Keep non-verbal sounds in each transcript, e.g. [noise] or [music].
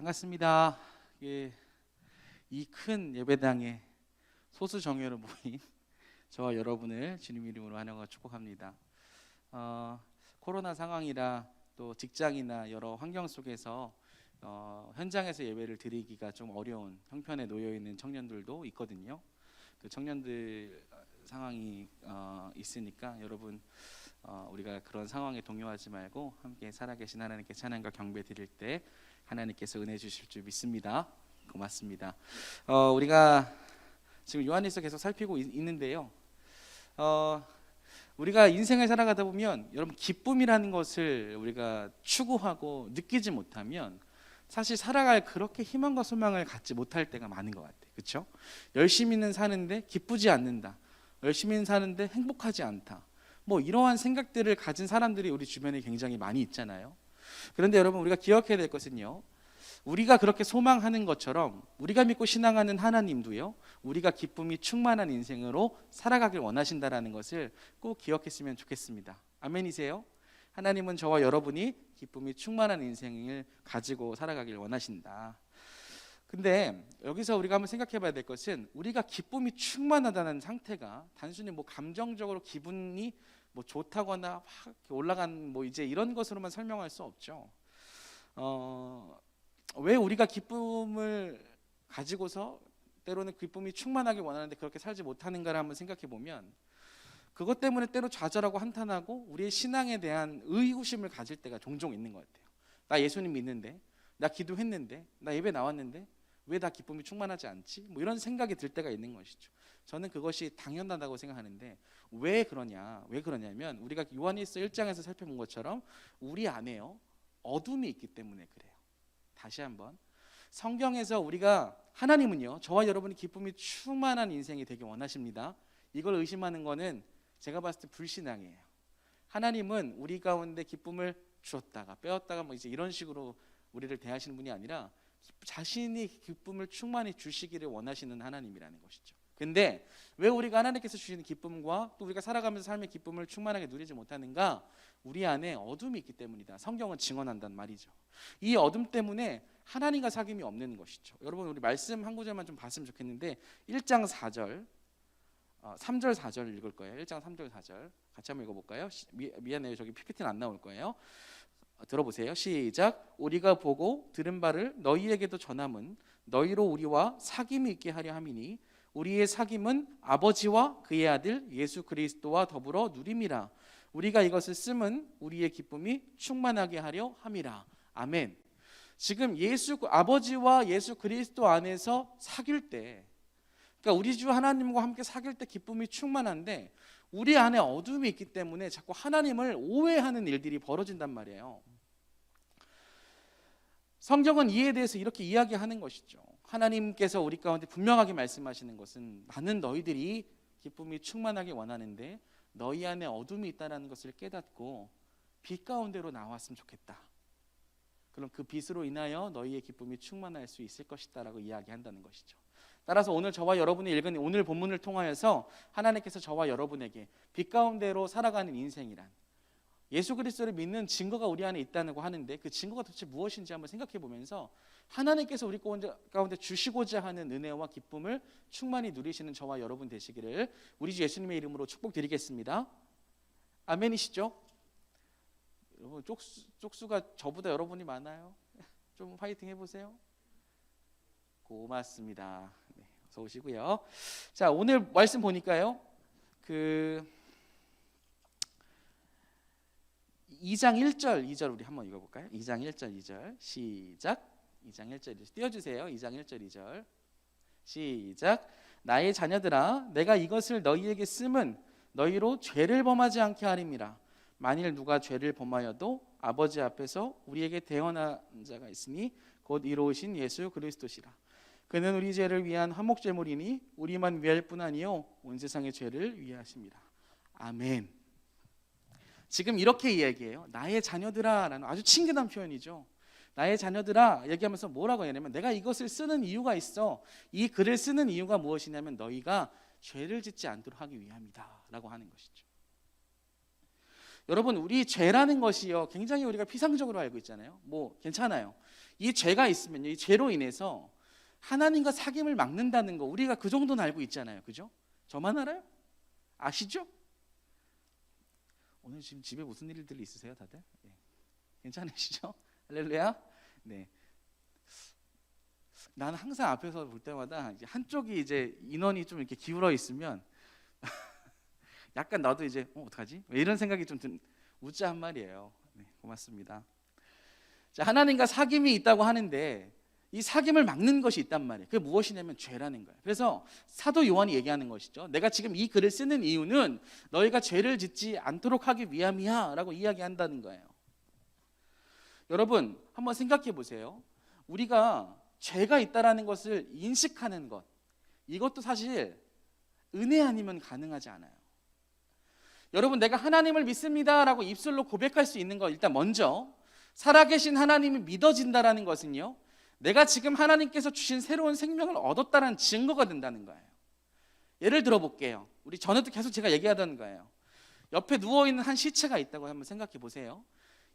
반갑습니다. 예, 이큰 예배당에 소수 정예로 모인 저와 여러분을 주님 이름으로 환영하고 축복합니다. 어, 코로나 상황이라 또 직장이나 여러 환경 속에서 어, 현장에서 예배를 드리기가 좀 어려운 형편에 놓여 있는 청년들도 있거든요. 그 청년들 상황이 어, 있으니까 여러분 어, 우리가 그런 상황에 동요하지 말고 함께 살아계신 하나님께 찬양과 경배 드릴 때 하나님께서 은혜 주실 줄 믿습니다. 고맙습니다. 어, 우리가 지금 요한일서 계속 살피고 있, 있는데요. 어, 우리가 인생을 살아가다 보면 여러분 기쁨이라는 것을 우리가 추구하고 느끼지 못하면 사실 살아갈 그렇게 희망과 소망을 갖지 못할 때가 많은 것 같아요. 그렇죠? 열심히는 사는데 기쁘지 않는다. 열심히는 사는데 행복하지 않다. 뭐 이러한 생각들을 가진 사람들이 우리 주변에 굉장히 많이 있잖아요. 그런데 여러분 우리가 기억해야 될 것은요. 우리가 그렇게 소망하는 것처럼 우리가 믿고 신앙하는 하나님도요. 우리가 기쁨이 충만한 인생으로 살아가길 원하신다라는 것을 꼭 기억했으면 좋겠습니다. 아멘이세요? 하나님은 저와 여러분이 기쁨이 충만한 인생을 가지고 살아가길 원하신다. 근데 여기서 우리가 한번 생각해 봐야 될 것은 우리가 기쁨이 충만하다는 상태가 단순히 뭐 감정적으로 기분이 뭐 좋다거나 막 올라간 뭐 이제 이런 것으로만 설명할 수 없죠. 어, 왜 우리가 기쁨을 가지고서 때로는 기쁨이 충만하게 원하는데 그렇게 살지 못하는가를 한번 생각해 보면 그것 때문에 때로 좌절하고 한탄하고 우리의 신앙에 대한 의구심을 가질 때가 종종 있는 것 같아요. 나 예수님 믿는데, 나 기도했는데, 나 예배 나왔는데 왜다 기쁨이 충만하지 않지? 뭐 이런 생각이 들 때가 있는 것이죠. 저는 그것이 당연하다고 생각하는데 왜 그러냐? 왜 그러냐면 우리가 요한일서 1장에서 살펴본 것처럼 우리 안에요 어둠이 있기 때문에 그래요. 다시 한번 성경에서 우리가 하나님은요 저와 여러분이 기쁨이 충만한 인생이 되기 원하십니다. 이걸 의심하는 거는 제가 봤을 때 불신앙이에요. 하나님은 우리 가운데 기쁨을 주었다가 빼었다가 뭐 이제 이런 식으로 우리를 대하시는 분이 아니라 자신이 기쁨을 충만히 주시기를 원하시는 하나님이라는 것이죠. 근데 왜 우리가 하나님께서 주시는 기쁨과 또 우리가 살아가면서 삶의 기쁨을 충만하게 누리지 못하는가? 우리 안에 어둠이 있기 때문이다. 성경은 증언한단 말이죠. 이 어둠 때문에 하나님과 사귐이 없는 것이죠. 여러분 우리 말씀 한 구절만 좀 봤으면 좋겠는데 1장 4절 어, 3절 4절 읽을 거예요. 1장 3절 4절 같이 한번 읽어볼까요? 시, 미, 미안해요. 저기 PPT는 안 나올 거예요. 어, 들어보세요. 시작. 우리가 보고 들은 바를 너희에게도 전함은 너희로 우리와 사귐이 있게 하려 함이니 우리의 사귐은 아버지와 그의 아들 예수 그리스도와 더불어 누림이라. 우리가 이것을 쓰면 우리의 기쁨이 충만하게 하려 함이라. 아멘. 지금 예수 아버지와 예수 그리스도 안에서 사귈 때 그러니까 우리 주 하나님과 함께 사귈 때 기쁨이 충만한데 우리 안에 어둠이 있기 때문에 자꾸 하나님을 오해하는 일들이 벌어진단 말이에요. 성경은 이에 대해서 이렇게 이야기하는 것이죠. 하나님께서 우리 가운데 분명하게 말씀하시는 것은 나는 너희들이 기쁨이 충만하게 원하는데 너희 안에 어둠이 있다는 것을 깨닫고 빛 가운데로 나왔으면 좋겠다. 그럼 그 빛으로 인하여 너희의 기쁨이 충만할 수 있을 것이다라고 이야기한다는 것이죠. 따라서 오늘 저와 여러분이 읽은 오늘 본문을 통하여서 하나님께서 저와 여러분에게 빛 가운데로 살아가는 인생이란 예수 그리스도를 믿는 증거가 우리 안에 있다고 하는데 그 증거가 도대체 무엇인지 한번 생각해 보면서 하나님께서 우리 가운데 주시고자 하는 은혜와 기쁨을 충만히 누리시는 저와 여러분 되시기를 우리 주 예수님의 이름으로 축복드리겠습니다. 아멘이시죠? 여러분 쪽수, 쪽수가 저보다 여러분이 많아요. [laughs] 좀 파이팅 해보세요. 고맙습니다. 네, 어서 오시고요. 자 오늘 말씀 보니까요. 그 2장 1절 2절 우리 한번 읽어볼까요? 2장 1절 2절. 시작. 2장 1절 2절. 띄워주세요. 2장 1절 2절. 시작. 나의 자녀들아 내가 이것을 너희에게 쓰면 너희로 죄를 범하지 않게 하림이라. 만일 누가 죄를 범하여도 아버지 앞에서 우리에게 대언한 자가 있으니 곧 이로우신 예수 그리스도시라. 그는 우리 죄를 위한 화목제물이니 우리만 위할 뿐 아니요 온 세상의 죄를 위하십니다. 아멘 지금 이렇게 이야기해요. 나의 자녀들아라는 아주 친근한 표현이죠. 나의 자녀들아 얘기하면서 뭐라고 하냐면 내가 이것을 쓰는 이유가 있어. 이 글을 쓰는 이유가 무엇이냐면 너희가 죄를 짓지 않도록 하기 위함이다라고 하는 것이죠. 여러분 우리 죄라는 것이요 굉장히 우리가 피상적으로 알고 있잖아요. 뭐 괜찮아요. 이 죄가 있으면요 이 죄로 인해서 하나님과 사귐을 막는다는 거 우리가 그 정도는 알고 있잖아요. 그죠? 저만 알아요? 아시죠? 오늘 지금 집에 무슨 일들이 있으세요, 다들? 예. 괜찮으시죠? [laughs] 할렐루야. 네. 나는 항상 앞에서 볼 때마다 한쪽이 이제 인원이 좀 이렇게 기울어 있으면 [laughs] 약간 나도 이제 어, 어떡하지? 왜 이런 생각이 좀 든, 웃자 한 말이에요. 네, 고맙습니다. 자, 하나님과 사귐이 있다고 하는데 이 사귐을 막는 것이 있단 말이에요. 그게 무엇이냐면 죄라는 거예요. 그래서 사도 요한이 얘기하는 것이죠. 내가 지금 이 글을 쓰는 이유는 너희가 죄를 짓지 않도록 하기 위함이야라고 이야기한다는 거예요. 여러분 한번 생각해 보세요. 우리가 죄가 있다라는 것을 인식하는 것 이것도 사실 은혜 아니면 가능하지 않아요. 여러분 내가 하나님을 믿습니다라고 입술로 고백할 수 있는 거 일단 먼저 살아계신 하나님이 믿어진다라는 것은요. 내가 지금 하나님께서 주신 새로운 생명을 얻었다는 증거가 된다는 거예요. 예를 들어 볼게요. 우리 전에도 계속 제가 얘기하던 거예요. 옆에 누워 있는 한 시체가 있다고 한번 생각해 보세요.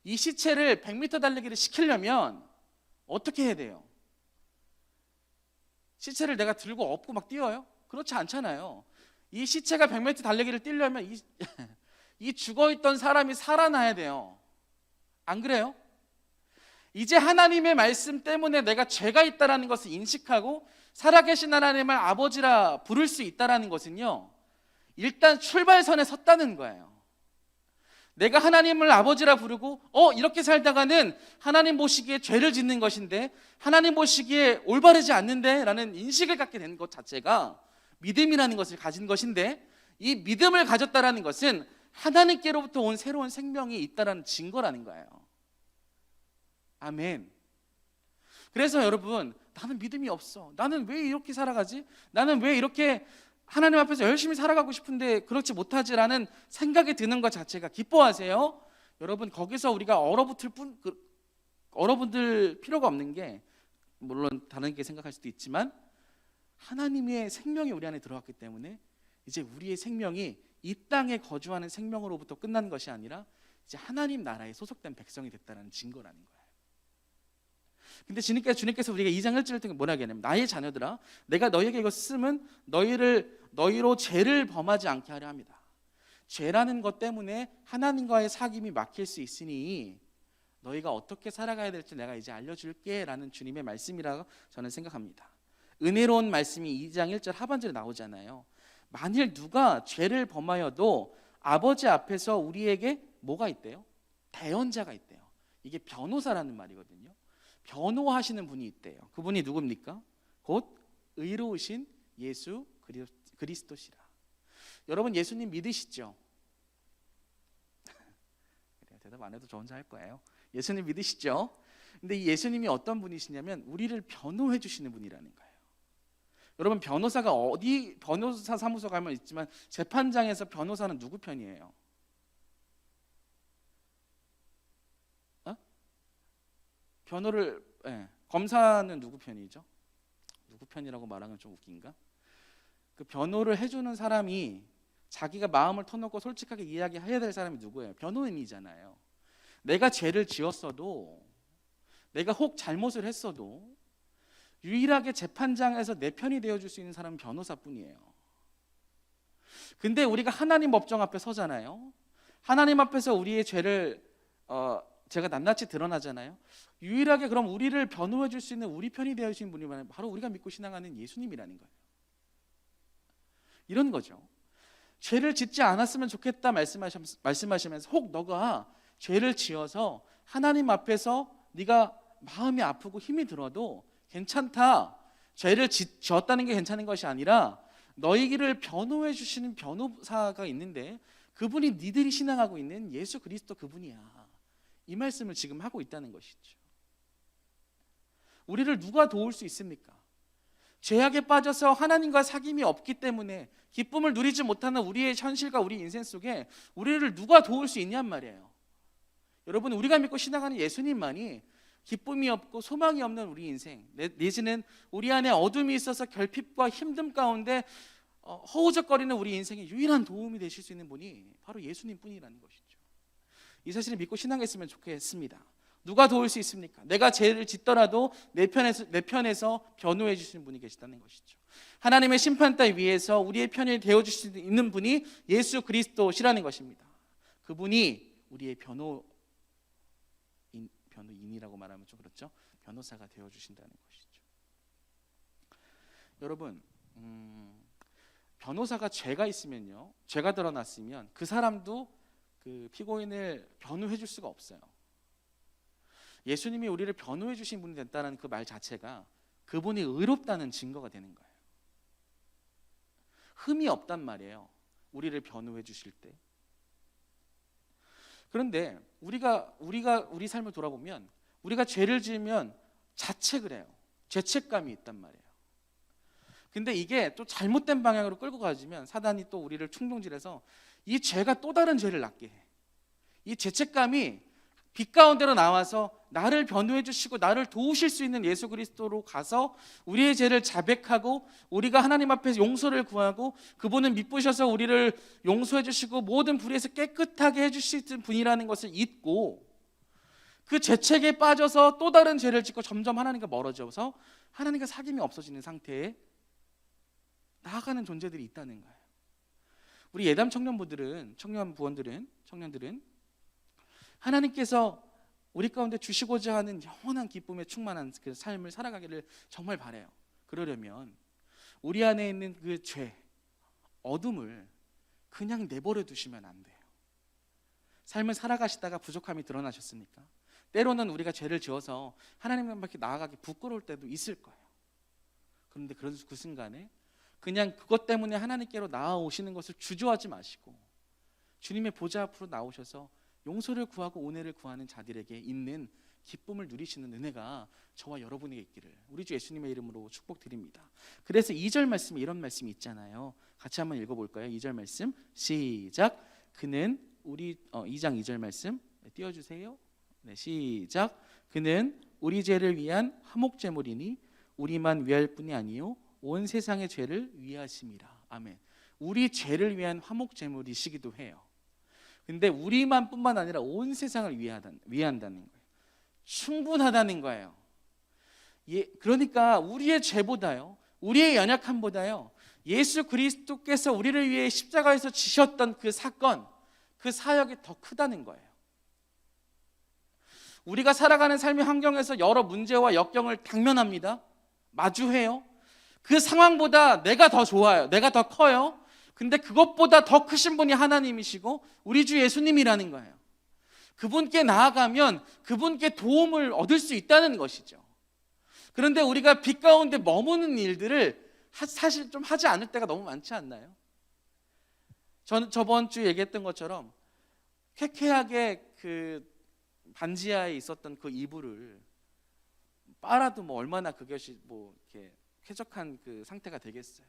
이 시체를 100m 달리기를 시키려면 어떻게 해야 돼요? 시체를 내가 들고 업고 막 뛰어요? 그렇지 않잖아요. 이 시체가 100m 달리기를 뛰려면 이, [laughs] 이 죽어 있던 사람이 살아나야 돼요. 안 그래요? 이제 하나님의 말씀 때문에 내가 죄가 있다라는 것을 인식하고 살아계신 하나님을 아버지라 부를 수 있다라는 것은요. 일단 출발선에 섰다는 거예요. 내가 하나님을 아버지라 부르고 어 이렇게 살다가는 하나님 보시기에 죄를 짓는 것인데 하나님 보시기에 올바르지 않는데라는 인식을 갖게 되는 것 자체가 믿음이라는 것을 가진 것인데 이 믿음을 가졌다라는 것은 하나님께로부터 온 새로운 생명이 있다라는 증거라는 거예요. 아멘. 그래서 여러분, 나는 믿음이 없어. 나는 왜 이렇게 살아가지? 나는 왜 이렇게 하나님 앞에서 열심히 살아가고 싶은데 그렇지 못하지라는 생각이 드는 것 자체가 기뻐하세요. 여러분, 거기서 우리가 얼어붙을 뿐, 그, 얼어붙을 필요가 없는 게 물론 다른 게 생각할 수도 있지만 하나님의 생명이 우리 안에 들어왔기 때문에 이제 우리의 생명이 이 땅에 거주하는 생명으로부터 끝난 것이 아니라 이제 하나님 나라에 소속된 백성이 됐다는 증거라는 거예요. 근데 주님께서 주님께서 우리가 2장 1절 때 뭐라 하냐면 나의 자녀들아 내가 너희에게 이거 쓰면 너희를 너희로 죄를 범하지 않게 하려 합니다. 죄라는 것 때문에 하나님과의 사귐이 막힐 수 있으니 너희가 어떻게 살아가야 될지 내가 이제 알려줄게라는 주님의 말씀이라고 저는 생각합니다. 은혜로운 말씀이 2장 1절 하반절에 나오잖아요. 만일 누가 죄를 범하여도 아버지 앞에서 우리에게 뭐가 있대요? 대언자가 있대요. 이게 변호사라는 말이거든요. 변호하시는 분이 있대요. 그분이 누굽니까? 곧 의로우신 예수 그리스도시라. 여러분 예수님 믿으시죠? [laughs] 대답 안 해도 저 혼자 할 거예요. 예수님 믿으시죠? 근데 이 예수님이 어떤 분이시냐면 우리를 변호해 주시는 분이라는 거예요. 여러분 변호사가 어디 변호사 사무소 가면 있지만 재판장에서 변호사는 누구 편이에요? 변호를 예, 검사는 누구 편이죠? 누구 편이라고 말하면 좀 웃긴가? 그 변호를 해주는 사람이 자기가 마음을 터놓고 솔직하게 이야기해야 될 사람이 누구예요? 변호인이잖아요. 내가 죄를 지었어도 내가 혹 잘못을 했어도 유일하게 재판장에서 내 편이 되어줄 수 있는 사람은 변호사뿐이에요. 근데 우리가 하나님 법정 앞에 서잖아요. 하나님 앞에서 우리의 죄를 어, 제가 낱낱이 드러나잖아요. 유일하게 그럼 우리를 변호해 줄 수 있는 우리 편이 되어 주신 분이 바로 우리가 믿고 신앙하는 예수님이라는 거예요. 이런 거죠. 죄를 짓지 않았으면 좋겠다 말씀하시면서 혹 너가 죄를 지어서 하나님 앞에서 네가 마음이 아프고 힘이 들어도 괜찮다. 죄를 지었다는 게 괜찮은 것이 아니라 너희를 변호해 주시는 변호사가 있는데 그분이 니들이 신앙하고 있는 예수 그리스도 그분이야. 이 말씀을 지금 하고 있다는 것이죠. 우리를 누가 도울 수 있습니까? 죄악에 빠져서 하나님과 사귐이 없기 때문에 기쁨을 누리지 못하는 우리의 현실과 우리 인생 속에 우리를 누가 도울 수 있냔 말이에요. 여러분 우리가 믿고 신앙하는 예수님만이 기쁨이 없고 소망이 없는 우리 인생 내지는 우리 안에 어둠이 있어서 결핍과 힘듦 가운데 어, 허우적거리는 우리 인생에 유일한 도움이 되실 수 있는 분이 바로 예수님 뿐이라는 것이죠. 이 사실을 믿고 신앙했으면 좋겠습니다. 누가 도울 수 있습니까? 내가 죄를 짓더라도 내 편에서 내 편에서 변호해 주시는 분이 계시다는 것이죠. 하나님의 심판대 위에서 우리의 편이 되어 주실 수 있는 분이 예수 그리스도시라는 것입니다. 그분이 우리의 변호인 변호인이라고 말하면 좀 그렇죠. 변호사가 되어 주신다는 것이죠. 여러분, 음, 변호사가 죄가 있으면요, 죄가 드러났으면 그 사람도 그 피고인을 변호해 줄 수가 없어요. 예수님이 우리를 변호해 주신 분이 됐다는 그 말 자체가 그분이 의롭다는 증거가 되는 거예요. 흠이 없단 말이에요. 우리를 변호해 주실 때. 그런데 우리가 우리가 우리 삶을 돌아보면 우리가 죄를 지으면 자책을 해요. 죄책감이 있단 말이에요. 근데 이게 또 잘못된 방향으로 끌고 가지면 사단이 또 우리를 충동질해서 이 죄가 또 다른 죄를 낳게 해. 이 죄책감이 빛 가운데로 나와서 나를 변호해 주시고 나를 도우실 수 있는 예수 그리스도로 가서 우리의 죄를 자백하고 우리가 하나님 앞에서 용서를 구하고 그분은 믿으셔서 우리를 용서해 주시고 모든 불의에서 깨끗하게 해 주실 분이라는 것을 잊고 그 죄책에 빠져서 또 다른 죄를 짓고 점점 하나님과 멀어져서 하나님과 사귐이 없어지는 상태에 나아가는 존재들이 있다는 거예요. 우리 예담 청년부들은 청년 부원들은 청년들은 하나님께서 우리 가운데 주시고자 하는 영원한 기쁨에 충만한 그 삶을 살아가기를 정말 바래요. 그러려면 우리 안에 있는 그 죄, 어둠을 그냥 내버려 두시면 안 돼요. 삶을 살아가시다가 부족함이 드러나셨습니까? 때로는 우리가 죄를 지어서 하나님 앞에 나아가기 부끄러울 때도 있을 거예요. 그런데 그런 그 순간에 그냥 그것 때문에 하나님께로 나아오시는 것을 주저하지 마시고 주님의 보좌 앞으로 나오셔서 용서를 구하고 은혜를 구하는 자들에게 있는 기쁨을 누리시는 은혜가 저와 여러분에게 있기를 우리 주 예수님의 이름으로 축복드립니다. 그래서 2절 말씀에 이런 말씀이 있잖아요. 같이 한번 읽어볼까요? 2절 말씀 시작. 그는 우리 어, 2장 2절 말씀 띄워주세요. 네, 시작. 그는 우리 죄를 위한 화목 제물이니 우리만 위할 뿐이 아니요 온 세상의 죄를 위하심이라. 아멘. 우리 죄를 위한 화목 제물이시기도 해요. 근데 우리만 뿐만 아니라 온 세상을 위한다는 거예요. 충분하다는 거예요. 예, 그러니까 우리의 죄보다요, 우리의 연약함보다요, 예수 그리스도께서 우리를 위해 십자가에서 지셨던 그 사건, 그 사역이 더 크다는 거예요. 우리가 살아가는 삶의 환경에서 여러 문제와 역경을 당면합니다. 마주해요. 그 상황보다 내가 더 좋아요. 내가 더 커요. 근데 그것보다 더 크신 분이 하나님이시고 우리 주 예수님이라는 거예요. 그분께 나아가면 그분께 도움을 얻을 수 있다는 것이죠. 그런데 우리가 빛 가운데 머무는 일들을 사실 좀 하지 않을 때가 너무 많지 않나요? 저는 저번 주 얘기했던 것처럼 쾌쾌하게 그 반지하에 있었던 그 이불을 빨아도 뭐 얼마나 그것이 뭐 이렇게 쾌적한 그 상태가 되겠어요.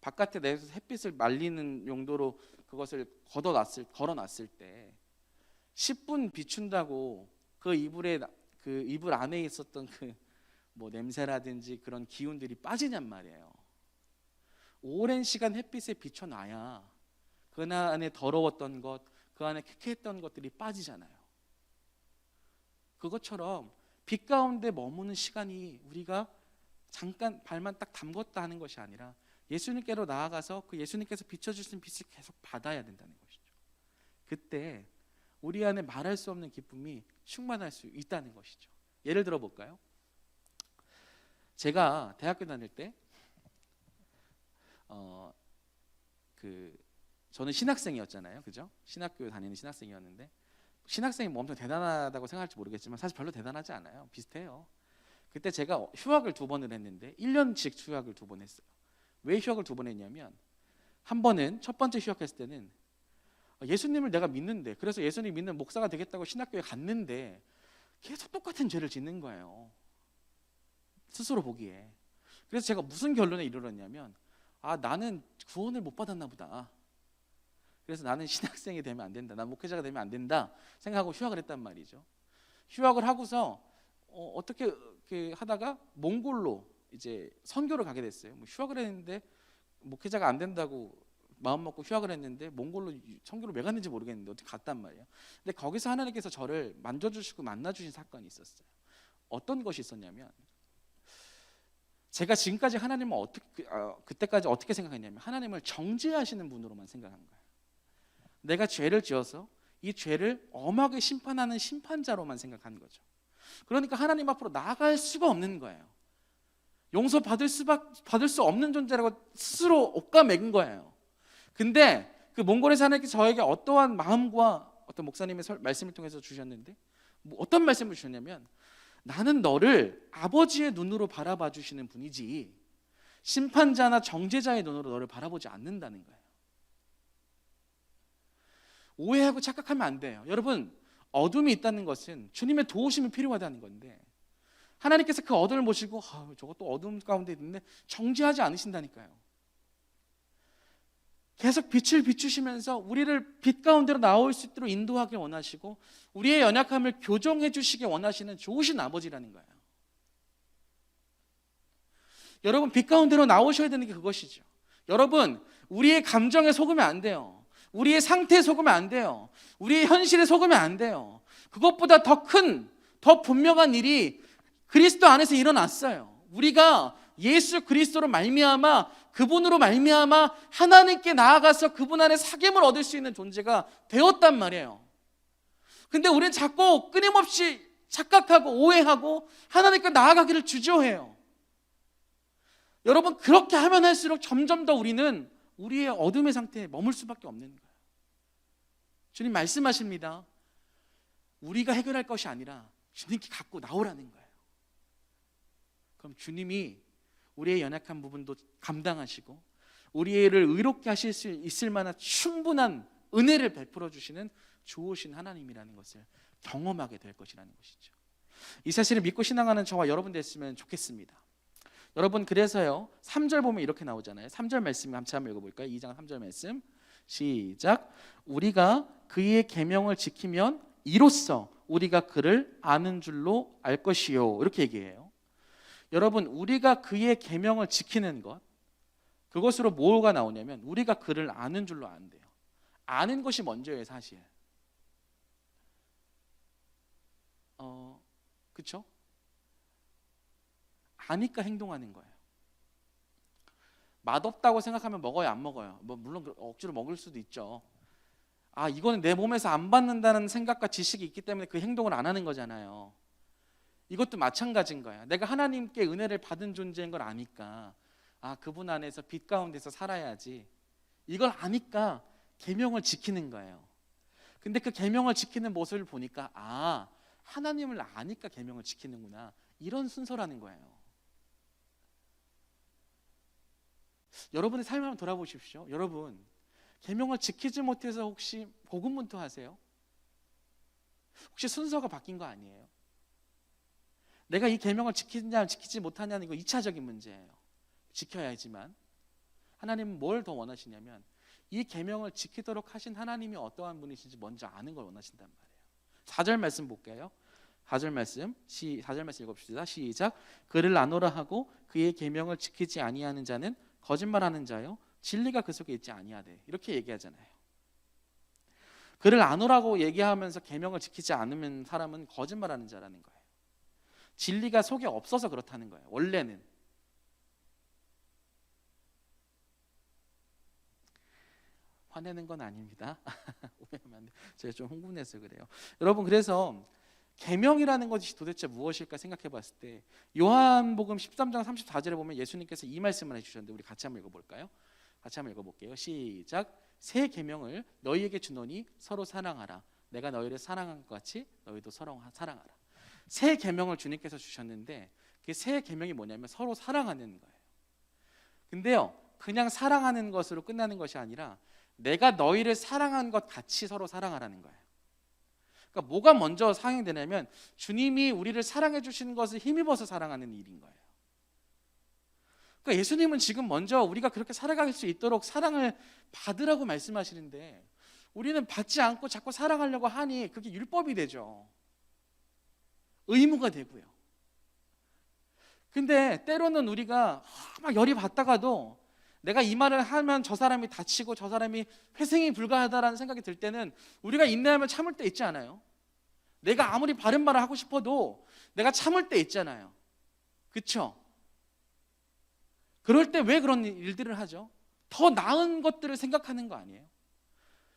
바깥에 내서 햇빛을 말리는 용도로 그것을 걷어놨을 걸어놨을 때 10분 비춘다고 그 이불에 그 이불 안에 있었던 그 뭐 냄새라든지 그런 기운들이 빠지냔 말이에요. 오랜 시간 햇빛에 비춰놔야 그 안에 더러웠던 것, 그 안에 쾌쾌했던 것들이 빠지잖아요. 그것처럼 빛 가운데 머무는 시간이 우리가 잠깐 발만 딱 담궜다 하는 것이 아니라 예수님께로 나아가서 그 예수님께서 비춰주신 빛을 계속 받아야 된다는 것이죠. 그때 우리 안에 말할 수 없는 기쁨이 충만할 수 있다는 것이죠. 예를 들어 볼까요? 제가 대학교 다닐 때, 어, 그 저는 신학생이었잖아요, 그죠? 신학교 다니는 신학생이었는데 신학생이 뭐 엄청 대단하다고 생각할지 모르겠지만 사실 별로 대단하지 않아요. 비슷해요. 그때 제가 휴학을 두 번을 했는데 1년씩 휴학을 두 번 했어요. 왜 휴학을 두 번 했냐면 한 번은 첫 번째 휴학했을 때는 예수님을 내가 믿는데 그래서 예수님 믿는 목사가 되겠다고 신학교에 갔는데 계속 똑같은 죄를 짓는 거예요. 스스로 보기에. 그래서 제가 무슨 결론에 이르렀냐면 아 나는 구원을 못 받았나 보다. 그래서 나는 신학생이 되면 안 된다. 난 목회자가 되면 안 된다. 생각하고 휴학을 했단 말이죠. 휴학을 하고서 어, 떻게 하다가 몽골로 이제 선교를 가게 됐어요. 뭐 휴학을 했는데 목회자가 안 된다고 마음 먹고 휴학을 했는데 몽골로 청교를 왜 갔는지 모르겠는데 어떻게 갔단 말이에요. 근데 거기서 하나님께서 저를 만져주시고 만나주신 사건이 있었어요. 어떤 것이 있었냐면 제가 지금까지 하나님을 어떻게 어, 그때까지 어떻게 생각했냐면 하나님을 정죄하시는 분으로만 생각한 거예요. 내가 죄를 지어서 이 죄를 엄하게 심판하는 심판자로만 생각한 거죠. 그러니까 하나님 앞으로 나아갈 수가 없는 거예요. 용서 받을 수 받을 수 없는 존재라고 스스로 옥가매긴 거예요. 근데 그 몽골에 사는 저에게 어떠한 마음과 어떤 목사님의 설, 말씀을 통해서 주셨는데 뭐 어떤 말씀을 주셨냐면 나는 너를 아버지의 눈으로 바라봐 주시는 분이지 심판자나 정죄자의 눈으로 너를 바라보지 않는다는 거예요. 오해하고 착각하면 안 돼요. 여러분 어둠이 있다는 것은 주님의 도우심이 필요하다는 건데 하나님께서 그 어둠을 보시고 아, 저것도 어둠 가운데 있는데 정죄하지 않으신다니까요. 계속 빛을 비추시면서 우리를 빛 가운데로 나올 수 있도록 인도하기 원하시고 우리의 연약함을 교정해 주시기 원하시는 좋으신 아버지라는 거예요. 여러분 빛 가운데로 나오셔야 되는 게 그것이죠. 여러분 우리의 감정에 속으면 안 돼요. 우리의 상태에 속으면 안 돼요. 우리의 현실에 속으면 안 돼요. 그것보다 더 큰, 더 분명한 일이 그리스도 안에서 일어났어요. 우리가 예수 그리스도로 말미암아 그분으로 말미암아 하나님께 나아가서 그분 안에 사귐을 얻을 수 있는 존재가 되었단 말이에요. 근데 우리는 자꾸 끊임없이 착각하고 오해하고 하나님께 나아가기를 주저해요. 여러분 그렇게 하면 할수록 점점 더 우리는 우리의 어둠의 상태에 머물 수밖에 없는 거예요. 주님 말씀하십니다. 우리가 해결할 것이 아니라 주님께 갖고 나오라는 거예요. 그럼 주님이 우리의 연약한 부분도 감당하시고 우리를 의롭게 하실 수 있을 만한 충분한 은혜를 베풀어 주시는 좋으신 하나님이라는 것을 경험하게 될 것이라는 것이죠. 이 사실을 믿고 신앙하는 저와 여러분 됐으면 좋겠습니다. 여러분 그래서요. 3절 보면 이렇게 나오잖아요. 3절 말씀 함께 한번 읽어 볼까요? 2장 3절 말씀. 시작. 우리가 그의 계명을 지키면 이로써 우리가 그를 아는 줄로 알 것이요. 이렇게 얘기해요. 여러분 우리가 그의 계명을 지키는 것 그것으로 뭐가 나오냐면 우리가 그를 아는 줄로 안 돼요. 아는 것이 먼저예요, 사실. 어, 그렇죠? 아니까 행동하는 거예요. 맛없다고 생각하면 먹어요, 안 먹어요? 뭐 물론 그 억지로 먹을 수도 있죠. 아, 이거는 내 몸에서 안 받는다는 생각과 지식이 있기 때문에 그 행동을 안 하는 거잖아요. 이것도 마찬가지인 거야. 내가 하나님께 은혜를 받은 존재인 걸 아니까 아 그분 안에서 빛 가운데서 살아야지. 이걸 아니까 계명을 지키는 거예요. 근데 그 계명을 지키는 모습을 보니까 아 하나님을 아니까 계명을 지키는구나 이런 순서라는 거예요. 여러분의 삶을 한번 돌아보십시오. 여러분 계명을 지키지 못해서 혹시 복음문투하세요? 혹시 순서가 바뀐 거 아니에요? 내가 이 계명을 지키냐 지키지 못하냐는 이거 2차적인 문제예요. 지켜야지만 하나님은 뭘 더 원하시냐면 이 계명을 지키도록 하신 하나님이 어떠한 분이신지 먼저 아는 걸 원하신단 말이에요. 4절 말씀 볼게요. 4절 말씀 시 4절 말씀 읽읍시다. 시작. 그를 나노라 하고 그의 계명을 지키지 아니하는 자는 거짓말하는 자요 진리가 그 속에 있지 아니하되 이렇게 얘기하잖아요. 그를 아노라고 얘기하면서 계명을 지키지 않으면 사람은 거짓말하는 자라는 거예요. 진리가 속에 없어서 그렇다는 거예요. 원래는. 화내는 건 아닙니다. [laughs] 오해하면. 제가 좀 흥분해서 그래요. 여러분 그래서 계명이라는 것이 도대체 무엇일까 생각해 봤을 때 요한복음 13장 34절에 보면 예수님께서 이 말씀을 해 주셨는데 우리 같이 한번 읽어 볼까요? 같이 한번 읽어 볼게요. 시작. 새 계명을 너희에게 주노니 서로 사랑하라. 내가 너희를 사랑한 것 같이 너희도 서로 사랑하라. 새 계명을 주님께서 주셨는데 그 새 계명이 뭐냐면 서로 사랑하는 거예요. 근데요, 그냥 사랑하는 것으로 끝나는 것이 아니라 내가 너희를 사랑한 것 같이 서로 사랑하라는 거예요. 그러니까 뭐가 먼저 상행되냐면 주님이 우리를 사랑해 주시는 것을 힘입어서 사랑하는 일인 거예요. 그러니까 예수님은 지금 먼저 우리가 그렇게 살아갈 수 있도록 사랑을 받으라고 말씀하시는데 우리는 받지 않고 자꾸 사랑하려고 하니 그게 율법이 되죠. 의무가 되고요. 근데 때로는 우리가 막 열이 받다가도 내가 이 말을 하면 저 사람이 다치고 저 사람이 회생이 불가하다라는 생각이 들 때는 우리가 인내하면 참을 때 있지 않아요? 내가 아무리 바른 말을 하고 싶어도 내가 참을 때 있잖아요. 그렇죠? 그럴 때 왜 그런 일들을 하죠? 더 나은 것들을 생각하는 거 아니에요?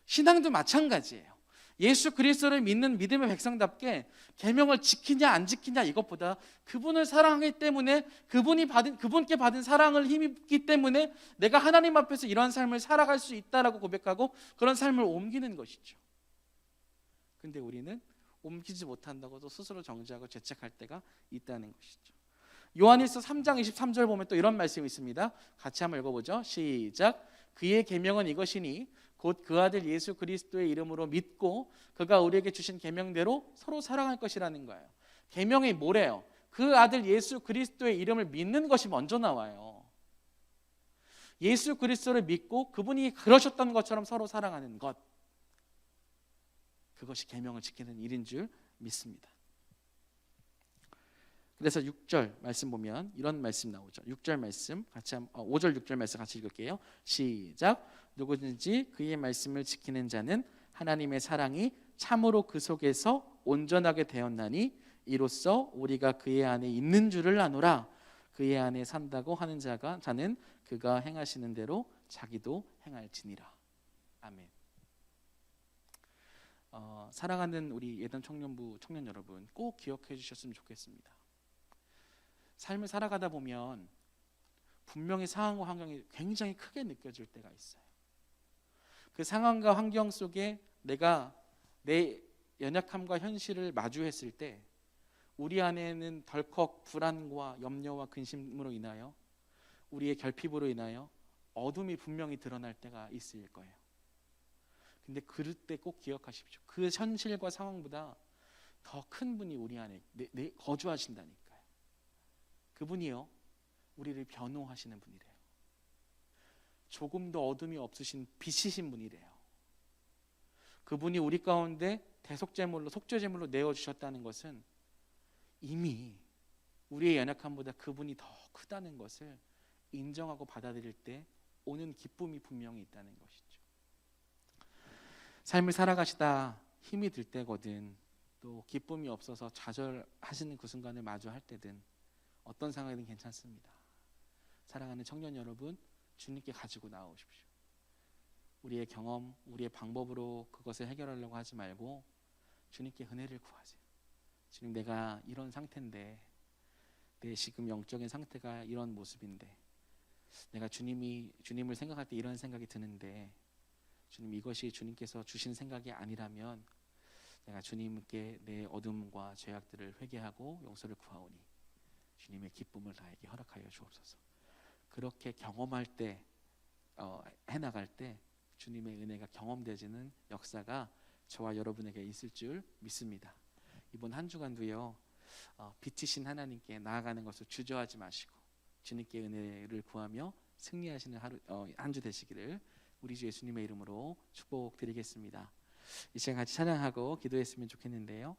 신앙도 마찬가지예요. 예수 그리스도를 믿는 믿음의 백성답게 계명을 지키냐 안 지키냐 이것보다 그분을 사랑하기 때문에 그분이 받은 그분께 받은 사랑을 힘입기 때문에 내가 하나님 앞에서 이런 삶을 살아갈 수 있다라고 고백하고 그런 삶을 옮기는 것이죠. 근데 우리는 옮기지 못한다고도 스스로 정죄하고 죄책할 때가 있다는 것이죠. 요한일서 3장 23절 보면 또 이런 말씀이 있습니다. 같이 한번 읽어보죠. 시작. 그의 계명은 이것이니 곧 그 아들 예수 그리스도의 이름으로 믿고 그가 우리에게 주신 계명대로 서로 사랑할 것이라는 거예요. 계명이 뭐래요? 그 아들 예수 그리스도의 이름을 믿는 것이 먼저 나와요. 예수 그리스도를 믿고 그분이 그러셨던 것처럼 서로 사랑하는 것. 그것이 계명을 지키는 일인 줄 믿습니다. 그래서 6절 말씀 보면 이런 말씀 나오죠. 6절 말씀 같이 한, 어, 5절 6절 말씀 같이 읽을게요. 시작. 누구든지 그의 말씀을 지키는 자는 하나님의 사랑이 참으로 그 속에서 온전하게 되었나니 이로써 우리가 그의 안에 있는 줄을 아노라. 그의 안에 산다고 하는 자가 자는 그가 행하시는 대로 자기도 행할지니라. 아멘. 어, 사랑하는 우리 예단 청년부 청년 여러분 꼭 기억해 주셨으면 좋겠습니다. 삶을 살아가다 보면 분명히 상황과 환경이 굉장히 크게 느껴질 때가 있어요. 그 상황과 환경 속에 내가 내 연약함과 현실을 마주했을 때 우리 안에는 덜컥 불안과 염려와 근심으로 인하여 우리의 결핍으로 인하여 어둠이 분명히 드러날 때가 있을 거예요. 근데 그럴 때꼭 기억하십시오. 그 현실과 상황보다 더 큰 분이 우리 안에 내, 내, 거주하신다니까요. 그분이요, 우리를 변호하시는 분이래요. 조금도 어둠이 없으신 빛이신 분이래요. 그분이 우리 가운데 대속제물로 속죄제물로 내어 주셨다는 것은 이미 우리의 연약함보다 그분이 더 크다는 것을 인정하고 받아들일 때 오는 기쁨이 분명히 있다는 것이죠. 삶을 살아가시다 힘이 들 때거든 또 기쁨이 없어서 좌절하시는 그 순간을 마주할 때든 어떤 상황이든 괜찮습니다. 사랑하는 청년 여러분, 주님께 가지고 나오십시오. 우리의 경험, 우리의 방법으로 그것을 해결하려고 하지 말고 주님께 은혜를 구하세요. 주님 내가 이런 상태인데 내 지금 영적인 상태가 이런 모습인데 내가 주님이 주님을 생각할 때 이런 생각이 드는데 주님 이것이 주님께서 주신 생각이 아니라면 내가 주님께 내 어둠과 죄악들을 회개하고 용서를 구하오니 주님의 기쁨을 나에게 허락하여 주옵소서. 그렇게 경험할 때 어, 해나갈 때 주님의 은혜가 경험되지는 역사가 저와 여러분에게 있을 줄 믿습니다. 이번 한 주간도요 어, 빛이신 하나님께 나아가는 것을 주저하지 마시고 주님께 은혜를 구하며 승리하시는 하루 어, 한주 되시기를 우리 주 예수님의 이름으로 축복드리겠습니다. 이 시간 같이 찬양하고 기도했으면 좋겠는데요.